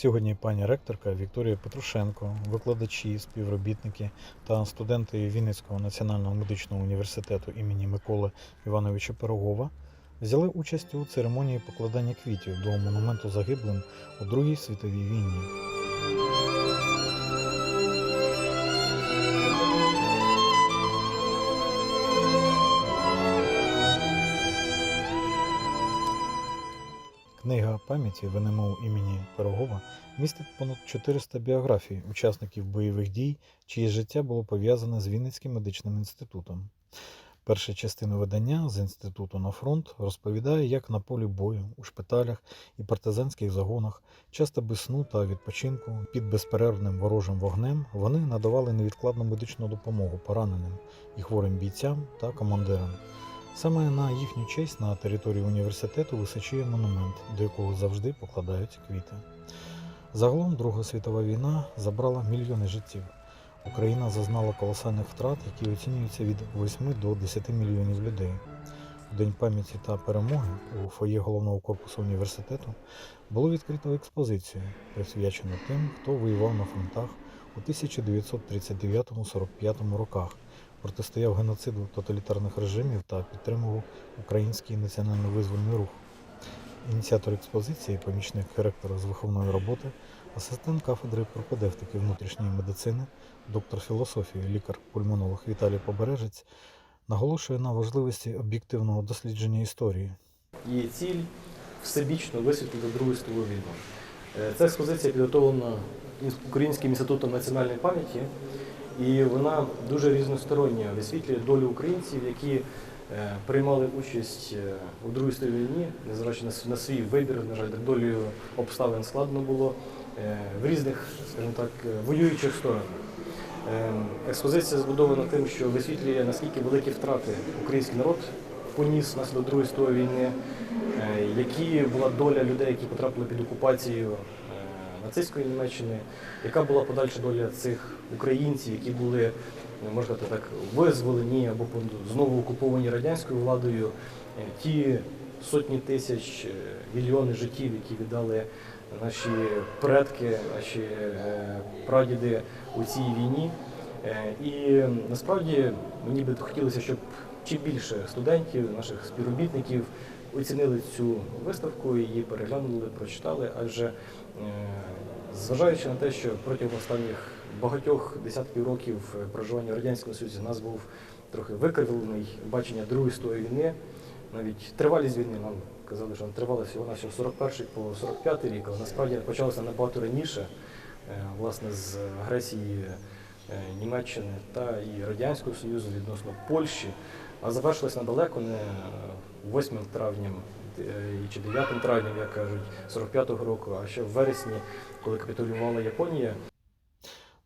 Сьогодні пані ректорка Вікторія Петрушенко, викладачі, співробітники та студенти Вінницького національного медичного університету імені Миколи Івановича Пирогова взяли участь у церемонії покладання квітів до монументу загиблим у Другій світовій війні. Книга пам'яті ВНМУ імені Пирогова містить понад 400 біографій учасників бойових дій, чиє життя було пов'язане з Вінницьким медичним інститутом. Перша частина видання з інституту на фронт розповідає, як на полі бою, у шпиталях і партизанських загонах, часто без сну та відпочинку, під безперервним ворожим вогнем вони надавали невідкладну медичну допомогу пораненим і хворим бійцям та командирам. Саме на їхню честь на території університету височіє монумент, до якого завжди покладають квіти. Загалом Друга світова війна забрала мільйони життів. Україна зазнала колосальних втрат, які оцінюються від 8 до 10 мільйонів людей. У День пам'яті та перемоги у фоє головного корпусу університету було відкрито експозицію, присвячену тим, хто воював на фронтах у 1939-45 роках, протистояв геноциду тоталітарних режимів та підтримував український національно-визвольний рух. Ініціатор експозиції, помічник ректора з виховної роботи, асистент кафедри пропедевтики внутрішньої медицини, доктор філософії, лікар-пульмонолог Віталій Побережець наголошує на важливості об'єктивного дослідження історії. Її ціль всебічно висвітлити Другу світову війну. Е, Ця експозиція підготовлена Українським інститутом національної пам'яті, і вона дуже різностороння висвітлює долю українців, які е, приймали участь е, у Другій світовій війні, незважаючи на свій вибір, на жаль, долею обставин складно було е, в різних, скажімо так, воюючих сторонах. Експозиція збудована тим, що висвітлює наскільки великі втрати український народ поніс внаслідок Другої світової війни, які була доля людей, які потрапили під окупацію нацистської Німеччини, яка була подальша доля цих українців, які були, можна так, визволені або знову окуповані радянською владою. Е, Ті сотні тисяч, е, мільйони життів, які віддали наші предки, наші е, прадіди у цій війні. І насправді мені би хотілося, щоб чим більше студентів, наших співробітників оцінили цю виставку, її переглянули, прочитали, адже е, зважаючи на те, що протягом останніх багатьох десятків років е, проживання в радянському Союзі у нас був трохи викривлений бачення Другої світової війни, навіть тривалість війни нам казали, що вона тривала всього на 41 по 45 рік, але насправді почалося набагато раніше, е, власне, з агресії Німеччини та і Радянського Союзу відносно Польщі, а завершилось недалеко не 8 травням е, чи 9 травням, як кажуть, 45-го року, а ще в вересні, коли капітулювала Японія,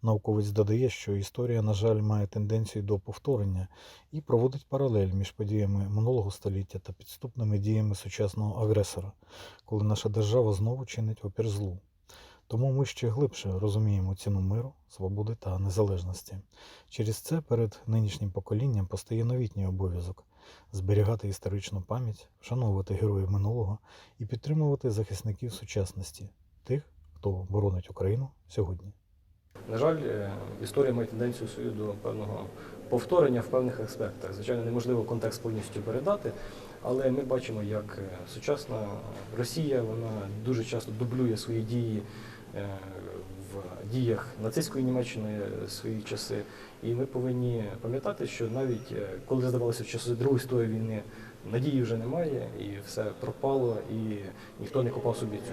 Науковець додає, що історія, на жаль, має тенденцію до повторення і проводить паралель між подіями минулого століття та підступними діями сучасного агресора, коли наша держава знову чинить опір злу. Тому ми ще глибше розуміємо ціну миру, свободи та незалежності. Через це перед нинішнім поколінням постає новітній обов'язок зберігати історичну пам'ять, вшановувати героїв минулого і підтримувати захисників сучасності, тих, хто боронить Україну сьогодні. На жаль, е, історія має тенденцію свою до певного повторення в певних аспектах. Звичайно, неможливо контекст повністю передати, але ми бачимо, як е, сучасна Росія вона дуже часто дублює свої дії е, в діях нацистської Німеччини свої часи. І ми повинні пам'ятати, що навіть коли здавалося, в часи Другої світової війни надії вже немає, і все пропало, і ніхто не копав собі цю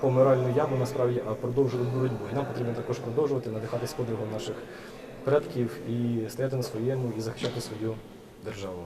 помиральну яму насправді, а продовжили боротьбу. І нам потрібно також продовжувати надихатись подвигом наших предків і стояти на своєму і захищати свою державу.